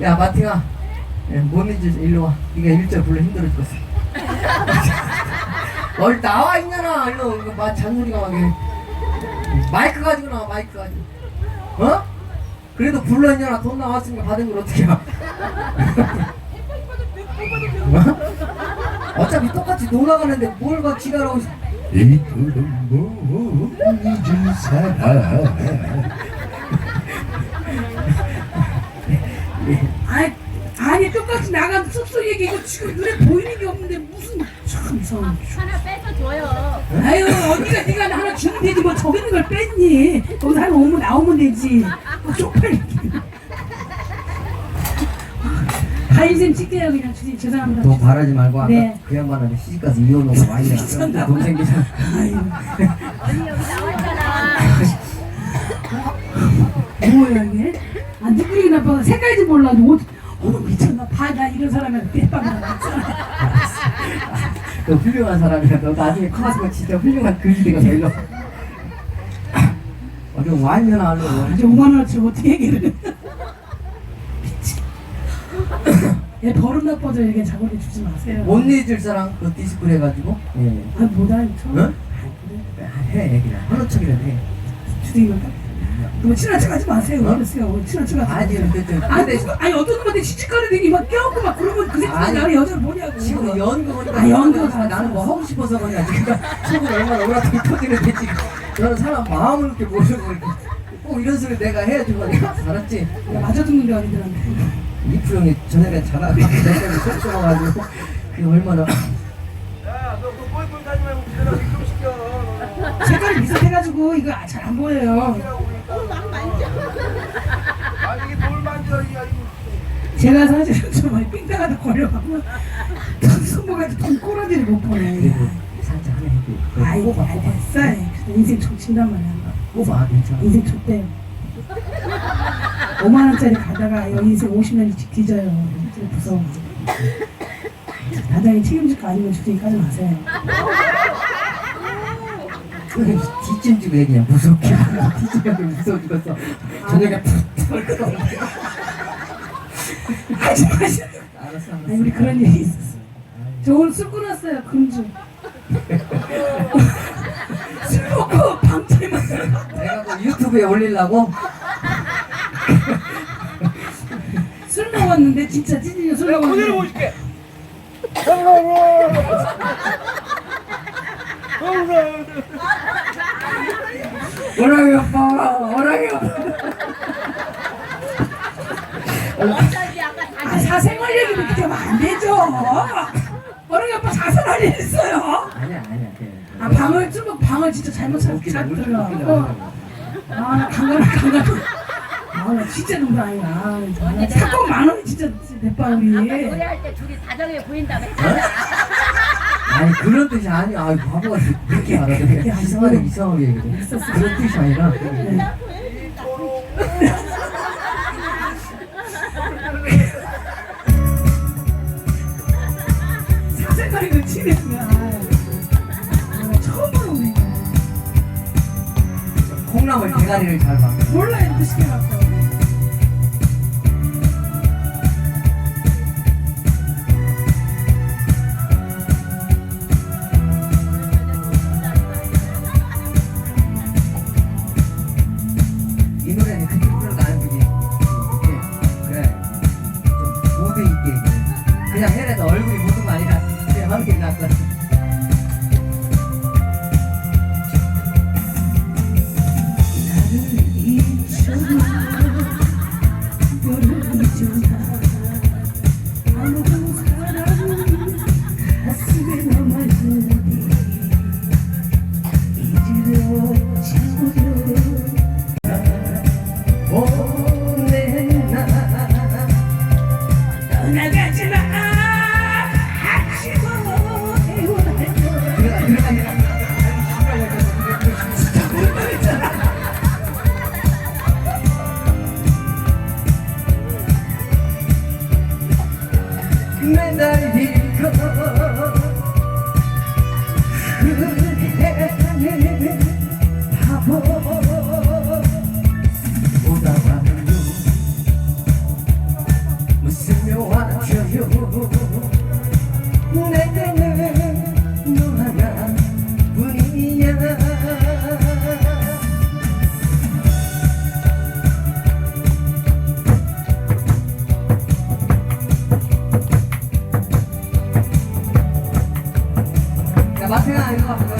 야 마팅아 야, 못 잊을 일로 와. 네가 일절 불러 힘들어 죽겠어. 얼 나와 있냐나? 일로 이거 마 잔소리가 막 이래. 마이크 가지고 나와 마이크 가지고. 어? 그래도 불렀냐나 돈 나왔으니까 받은 걸 어떻게 해 어? 어차피 똑같이 놀아가는데 뭘가 있어? 이토록 못 잊을 사람 아니, 아니 똑같이 나가면 쑥쑥 얘기고 지금 눈에 보이는 게 없는데 무슨 참 이상한 하나 뺏어줘요. 아유 언니가 네가 하나 주면 되지 뭐 저기 있는 걸 뺐니? 거기서 하나 오면 나오면 되지. 뭐 쪽팔리. 가인쌤 찍게요 그냥. 주님 죄송합니다. 돈 바라지 말고 아까 네. 그 양반한테 시집가서 이혼하고 많이 생기잖아. 아유. 언니 여기 나왔잖아. 뭐야 이게 아 누구리 나빠 색깔인지 몰라 옷 어머 미쳤나 봐나 이런 사람한테 빼빵 나왔잖아 너 훌륭한 사람이야. 너 나중에 커서 진짜 훌륭한 되가 일로. 어디 와인면 알로. 아주 5만 원어치 어떻게 얘기를 미치 얘 버릇 나빠져 이게 자고리 주지 마세요 못 잊을 사람 그 디스플레이 해가지고. 예. 아 뭐다 저 응? 해 그냥 하루 척이라도 해. 주둥이가 너무 친한 척 하지 마세요. 어? 그러세요? 친한 척 하지 아니 마세요. 근데 좀 아니, 근데 누가- 아니 어떤 놈한테 시집 가는 애기 막 껴안고 막 그러면 그 새끼 아니, 나를 여자를 뭐냐고. 지금 연극하니까 아, 연극 나는 뭐 하고 싶어서 그냥 지금 속으로 얼마나 오락하게 터지는 데 지금 너는 사람 마음을 이렇게 모르고 이렇게 꼭 이런 소리 내가 해야지 말이야. 알았지? 내가 맞아 죽는데 어린들한테 이프 형이 저녁에 전화 내가 속 쏘아가지고 그게 얼마나. 야 너그 뽀이뽀이 가지 말고 그대로 좀 시켜. 색깔이 비슷해가지고 이거 잘 안 보여요. 아 제가 사실은 좀 많이 삥땅하다 걸려갖고 손목에서 돈 꼬라지를 못 보네. 그래도 살짝 하나 해도 아이 뽑아 아, 뽑아 됐어 인생 족친단 말이야 뽑아 괜찮아 인생 족대 5만 원짜리 가다가 여기 인생 50년이 뒤져요. 진짜 무서워. 나중에 책임질 거 아니면 주둥이 까지 마세요. 뒷짐지고 얘기야 무섭게. 뒷짐지고 무서워 죽었어 저녁에 푹 털고 하지 마세요 알았어 아니 우리 그런 일이 있었어 저 오늘 술 끊었어요 금주 술 먹고 밤새 마세요 내가 그 유튜브에 올리려고 술 먹었는데 진짜 찐이가 술 그대로 먹었는데 모실게 오랑이 오빠 오랑이 오빠 아 사생활 얘기 그렇게 하면 안 되죠. 어른이 아빠 자살할 일 있어요. 아니야 아니야 그냥 아 방을 술 먹고 방을 진짜 잘못 찾- 찾더라고 아나 강간 강간 아나 진짜 농담 아니야 아, 나 사건 만 원이 진짜 내빠 우리 노래할 때 둘이 다정해 보인다고 했잖아. 아니 그런 뜻이 아니야 아이 바보가 그렇게 알아듣게 이상하게 이상하게 얘기해. 그런 뜻이 아니라. 그치 겠냐 아, 처음 보는 거 콩나물 대가리를 잘 봐. 몰라 이렇게 시켜갖고 이 노래는 그렇게 불러 야 마태가 이거 가위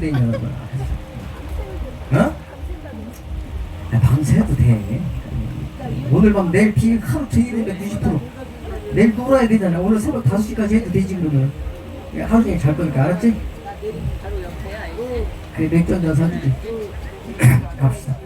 추월대냐는 거야 어? 아, 밤새도 돼. 오늘 밤 내일 비 하루 종일 오면 90% 내일 놀아야 되잖아. 오늘 새벽 5시까지 해도 되지 그러면. 야, 하루 종일 잘 거니까 알았지? 그래 맥주 한잔 사주지 갑시다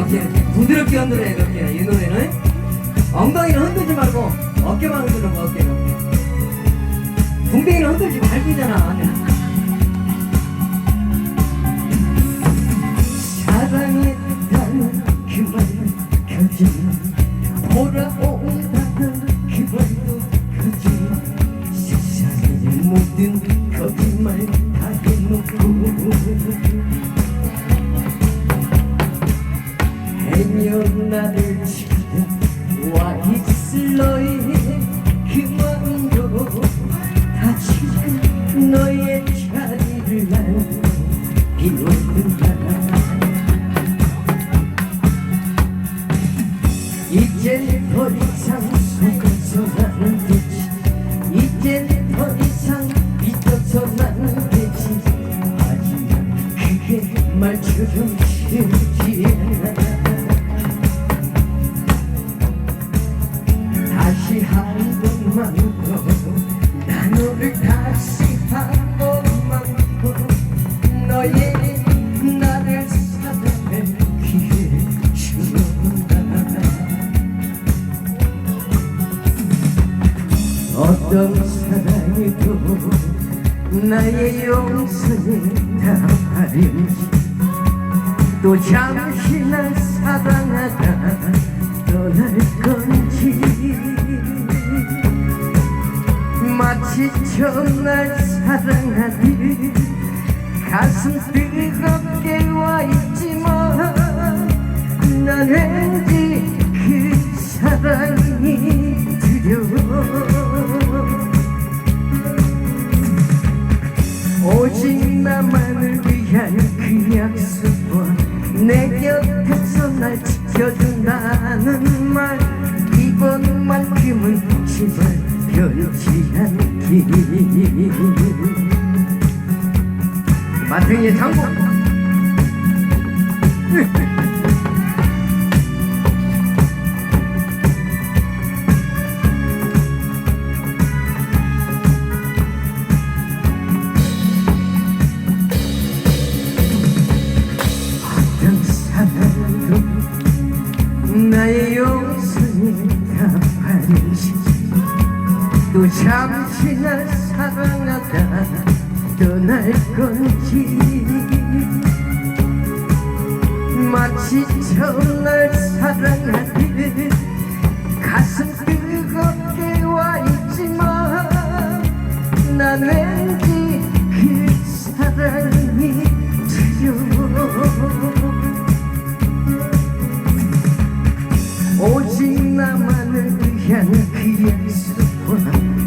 그렇지 어깨는 부드럽게 돼 어깨는 이 노래는. 엉덩이는 흔들지 말고 어깨만 흔들는 거 어깨 궁뎅이는 흔들지 말고잖아 있 어떤 사랑에도 나의 용서는 다 바르지 또 잠시 날 사랑하다 떠날 건지 마치 처음 날 사랑하듯 가슴 뜨겁게 와 있지만 난 왠지 그 사랑이 두려워 위한 그 약속과 내 곁에서 날 지켜준다는 말. 이번만큼은 제발 변치 않기. 마탱이의 장고 잠시 날 사랑하다 떠날 건지. 마치 처음 날 사랑할 때 가슴 뜨겁게 와 있지만 난 왠지 그 사랑이 두려워. 오직 나만을 위한 그 약속과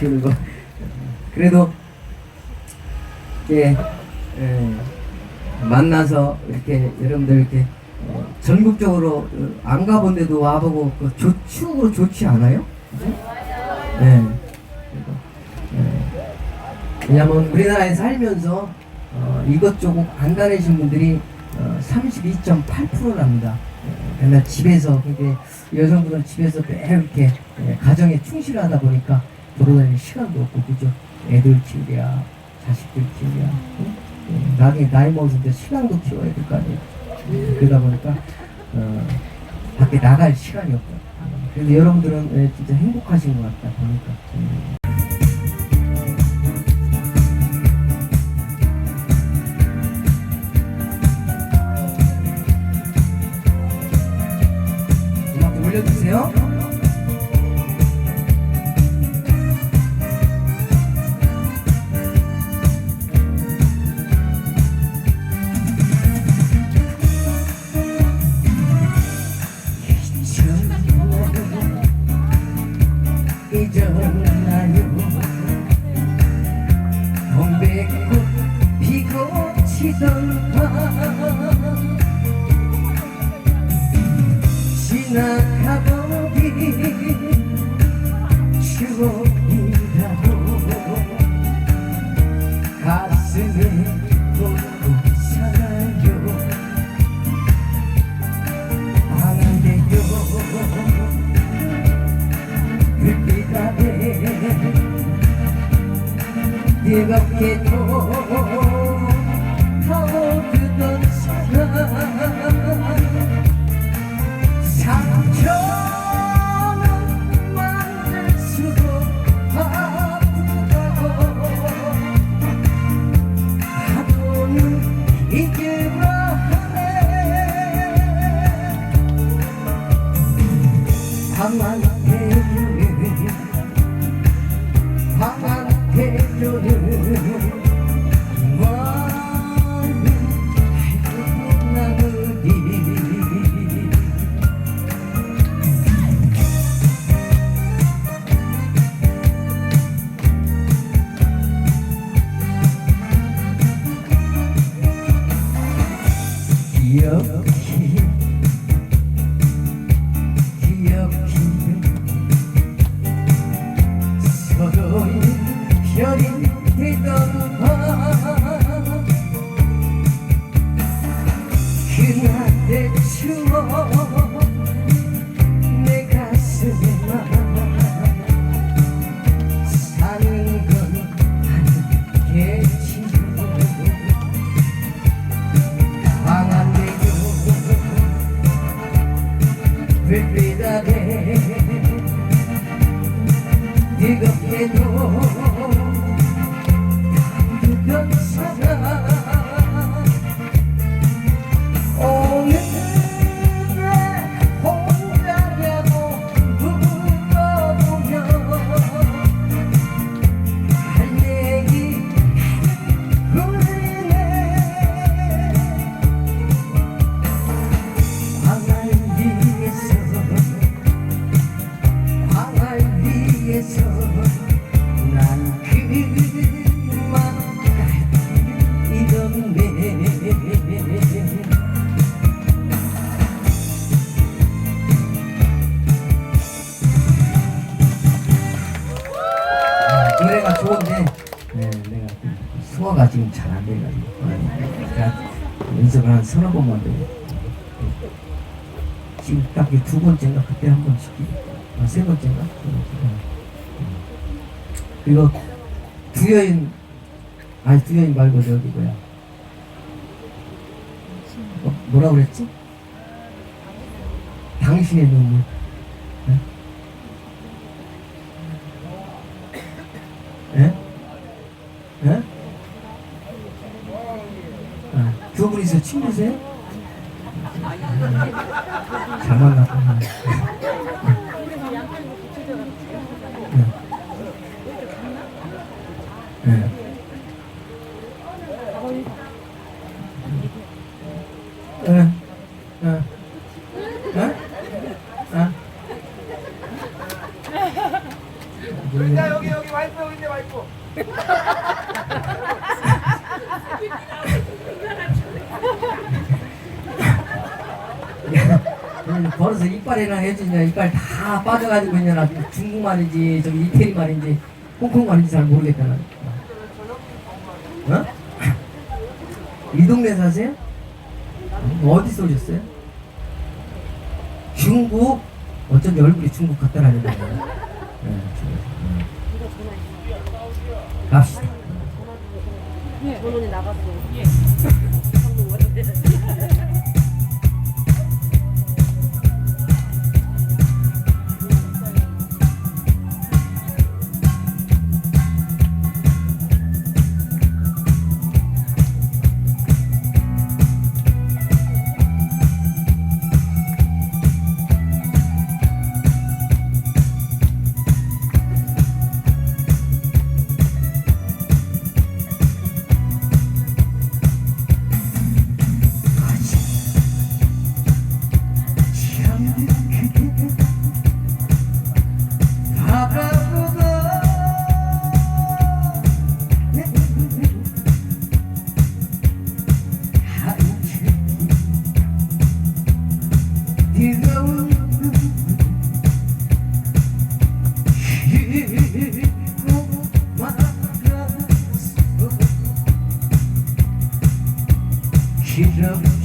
얼른 키우고 그래도 예, 예, 만나서 이렇게 여러분들 이렇게 어, 전국적으로 어, 안 가본 데도 와보고 그 좋, 추억으로 좋지 않아요? 예. 왜냐면 우리나라에 살면서 어, 이것저것 안 다니신 분들이 어, 32.8%랍니다. 맨날 집에서 여성분은 집에서 이렇게 예, 가정에 충실하다 보니까 돌아다닐 시간도 없고 그죠? 애들 키우랴 자식들 키우랴 응? 나이 먹었을 때 신랑도 키워야 될 거 아니에요. 그러다 보니까 어, 밖에 나갈 시간이 없고 그래서 여러분들은 예, 진짜 행복하신 것 같다 보니까 치던 밤 지나가버린 추억이라도 가슴에 꽂고 살아요 방대요 불빛 아래 뜨겁게도 소화가 지금 잘 안 돼가지고. 그러니까 연습을 한 서너 번만 더 지금 딱 두 번째인가? 그때 한 번 시키고 아, 세 번째인가? 두 번째인가. 그리고 두 여인 아니 두 여인 말고 저기 뭐야? 어, 뭐라 그랬지? 당신의 눈물 예? 예? 아, 친구세요? 잘 만났구나. 중국 말인지 저기 이태리 말인지 홍콩 말인지 잘 모르겠다 나. 어? 이 동네 사세요? 어디서 오셨어요? 중국? 어쩐지 얼굴이 중국 같다 라는 거예요 네. 음. 갑시다 이 렇게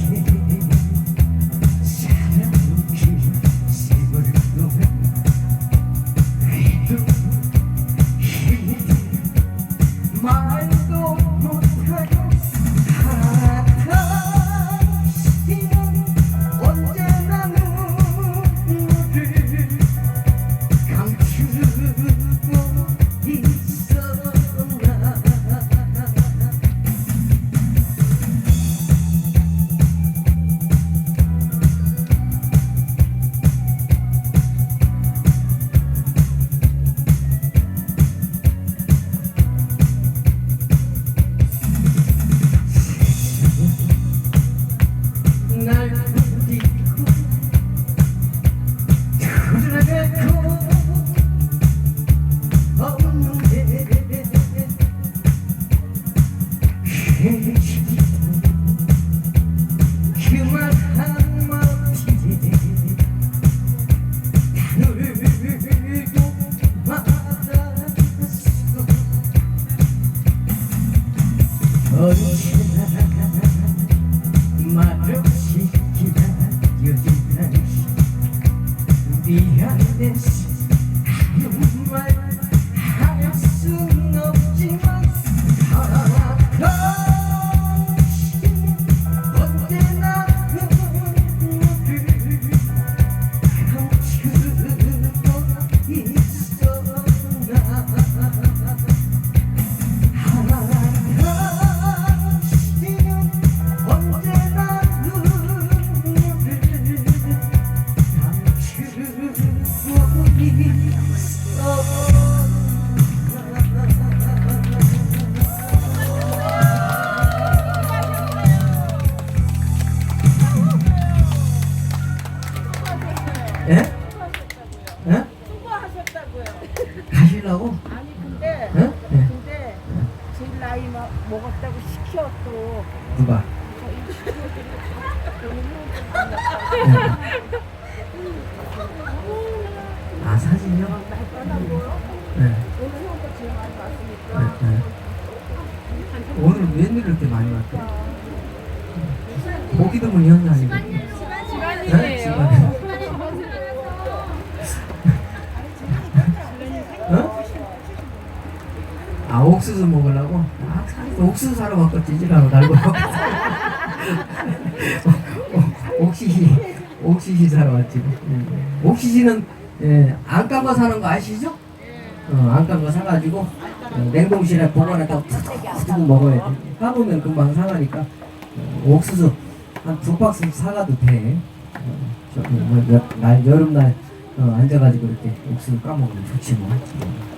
옥수수 사러 갔겠지 지라고 날고 옥시시 옥시시 사러 왔지 음. 옥시시는 예, 안 깐 거 사는 거 아시죠? 어, 안 깐 거 사가지고 어, 냉동실에 보관했다가 푸드푸드 먹어야 돼 까보면 금방 상하니까 어, 옥수수 한 두 박스 사가도 돼 어, 저, 뭐, 여름날 어, 앉아가지고 이렇게 옥수수 까먹으면 좋지 뭐 어.